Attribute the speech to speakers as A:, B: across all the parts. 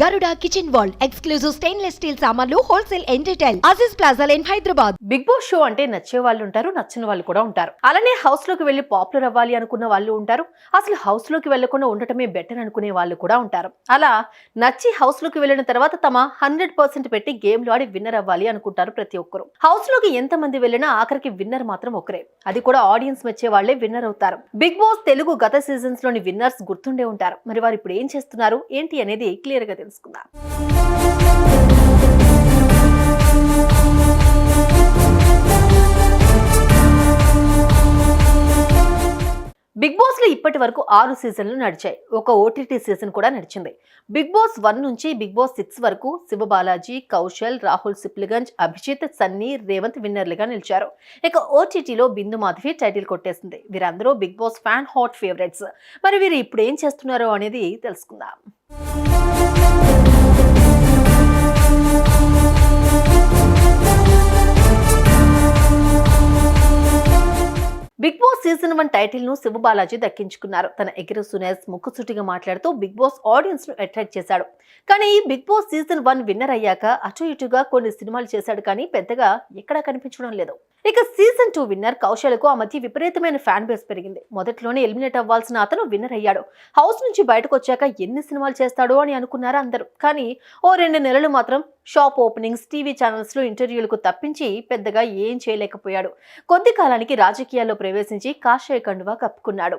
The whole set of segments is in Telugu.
A: Garuda kitchen wall exclusive stainless steel సామాన్లు wholesale and retail Aziz plaza line Hyderabad
B: Bigg Boss show అంటే నచ్చే వాళ్ళు ఉంటారు నచ్చని వాళ్ళు కూడా ఉంటారు. అలానే హౌస్లోకి వెళ్ళి పాపులర్ అవ్వాలి అనుకున్న వాళ్ళు ఉంటారు. అసలు హౌస్లోకి వెళ్ళకుండా ఉండటమే బెటర్ అనుకునే వాళ్ళు కూడా ఉంటారు. అలా నచ్చి హౌస్లోకి వెళ్ళిన తర్వాత తమ హండ్రెడ్ పర్సెంట్ పెట్టి గేమ్లో ఆడి విన్నర్ అవ్వాలి అనుకుంటారు ప్రతి ఒక్కరు. హౌస్లోకి ఎంత మంది వెళ్ళినా ఆఖరికి విన్నర్ మాత్రం ఒకరే. అది కూడా ఆడియన్స్ మెచ్చే వాళ్ళే విన్నర్ అవుతారు. బిగ్ బాస్ తెలుగు గత సీజన్స్లోని విన్నర్స్ గుర్తుండే ఉంటారు. మరి వారు ఇప్పుడు ఏం చేస్తున్నారు? ఏంటి అనేది క్లియర్గా తెలుసుకుందాం. బిగ్ బాస్లో ఇప్పటి వరకు ఆరు సీజన్లు నడిచాయి. ఒక ఓటీటీ సీజన్ కూడా నడిచింది. బిగ్ బాస్ వన్ నుంచి బిగ్ బాస్ సిక్స్ వరకు శివబాలాజీ కౌశల్ రాహుల్ సిప్లిగంజ్ అభిజిత్ సన్నీ రేవంత్ విన్నర్లుగా నిలిచారు. ఇక ఓటీటీలో బిందు మాధవి టైటిల్ కొట్టేసింది. వీరందరూ Bigg Boss fan hot favourites. మరి వీరు ఇప్పుడు ఏం చేస్తున్నారో అనేది తెలుసుకుందాం. సీజన్ వన్ టైటిల్ను శివబాలాజీ దక్కించుకున్నారు. తన ఎగిరి సునేస్ ముక్కుసూటిగా మాట్లాడుతూ బిగ్ బాస్ ఆడియన్స్ను అట్రాక్ట్ చేశాడు. కానీ Bigg Boss season one winner అయ్యాక అటు ఇటుగా కొన్ని సినిమాలు చేశాడు కానీ పెద్దగా ఎక్కడా కనిపించడం లేదు. ఇక సీజన్ టూ విన్నర్ కౌశల్కు ఆ మధ్య విపరీతమైన ఫ్యాన్ బేస్ పెరిగింది. మొదట్లోనే ఎలిమినేట్ అవ్వాల్సిన అతను విన్నర్ అయ్యాడు. హౌస్ నుంచి బయటకు వచ్చాక ఎన్ని సినిమాలు చేస్తాడో అని అనుకున్నారు అందరూ. కానీ ఓ రెండు నెలలు మాత్రం షాప్ ఓపెనింగ్స్ టీవీ ఛానల్స్లో ఇంటర్వ్యూలకు తప్పించి పెద్దగా ఏం చేయలేకపోయాడు. కొద్ది కాలానికి రాజకీయాల్లో ప్రవేశించి కాషాయ కండువా కప్పుకున్నాడు.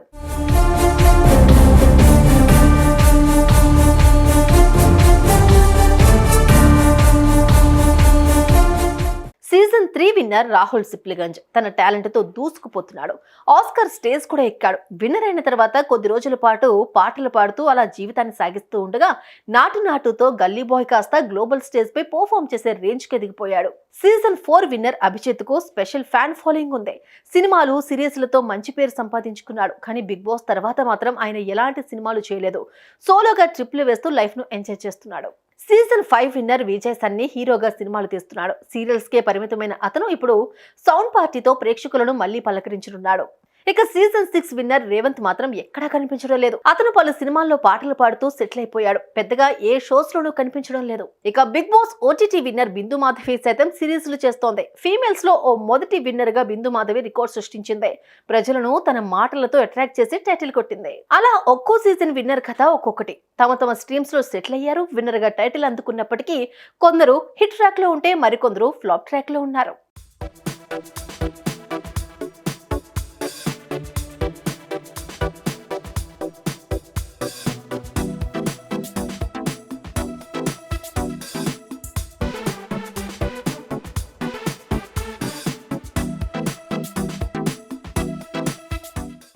B: త్రీ విన్నర్ రాహుల్ సిప్లిగంజ్ తన టాలెంట్తో దూసుకుపోతున్నాడు. ఆస్కర్ స్టేజ్ కూడా ఎక్కాడు. విన్నర్ అయిన తర్వాత కొద్ది రోజుల పాటు పాటలు పాడుతూ అలా జీవితాన్ని సాగిస్తూ ఉండగా నాటు నాటుతో గల్లీ బాయ్ కాస్త గ్లోబల్ స్టేజ్ పై పర్ఫామ్ చేసే రేంజ్కి ఎదిగిపోయాడు. సీజన్ ఫోర్ విన్నర్ అభిజిత్కు స్పెషల్ ఫ్యాన్ ఫాలోయింగ్ ఉంది. సినిమాలు సిరీస్లతో మంచి పేరు సంపాదించుకున్నాడు. కానీ బిగ్ బాస్ తర్వాత మాత్రం ఆయన ఎలాంటి సినిమాలు చేయలేదు. సోలోగా ట్రిప్లు వేస్తూ లైఫ్ను ఎంజాయ్ చేస్తున్నాడు. Season five winner Vijay Sunny హీరోగా సినిమాలు తీస్తున్నాడు. సీరియల్స్కే పరిమితమైన అతను ఇప్పుడు సౌండ్ పార్టీతో ప్రేక్షకులను మళ్ళీ పలకరించనున్నాడు. ఇక సీజన్ సిక్స్ విన్నర్ రేవంత్ మాత్రం ఎక్కడా కనిపించడం లేదు. అతను పలు సినిమాల్లో పాటలు పాడుతూ సెటిల్ అయిపోయాడు. పెద్దగా ఏ షోస్ లోనూ కనిపించడం లేదు. ఇక Bigg Boss OTT winner Bindu Madhavi సైతం సిరీస్లు చేస్తోంది. ఫీమేల్స్లో ఓ మొదటి విన్నర్గా బిందు మాధవి రికార్డ్ సృష్టించింది. ప్రజలను తన మాటలతో అట్రాక్ట్ చేసి టైటిల్ కొట్టింది. అలా ఒక్కో సీజన్ విన్నర్ కథ ఒక్కొక్కటి. తమ తమ స్ట్రీమ్స్లో సెటిల్ అయ్యారు. విన్నర్గా టైటిల్ అందుకున్నప్పటికీ కొందరు హిట్ ట్రాక్లో ఉంటే మరికొందరు ఫ్లాప్ ట్రాక్లో ఉన్నారు.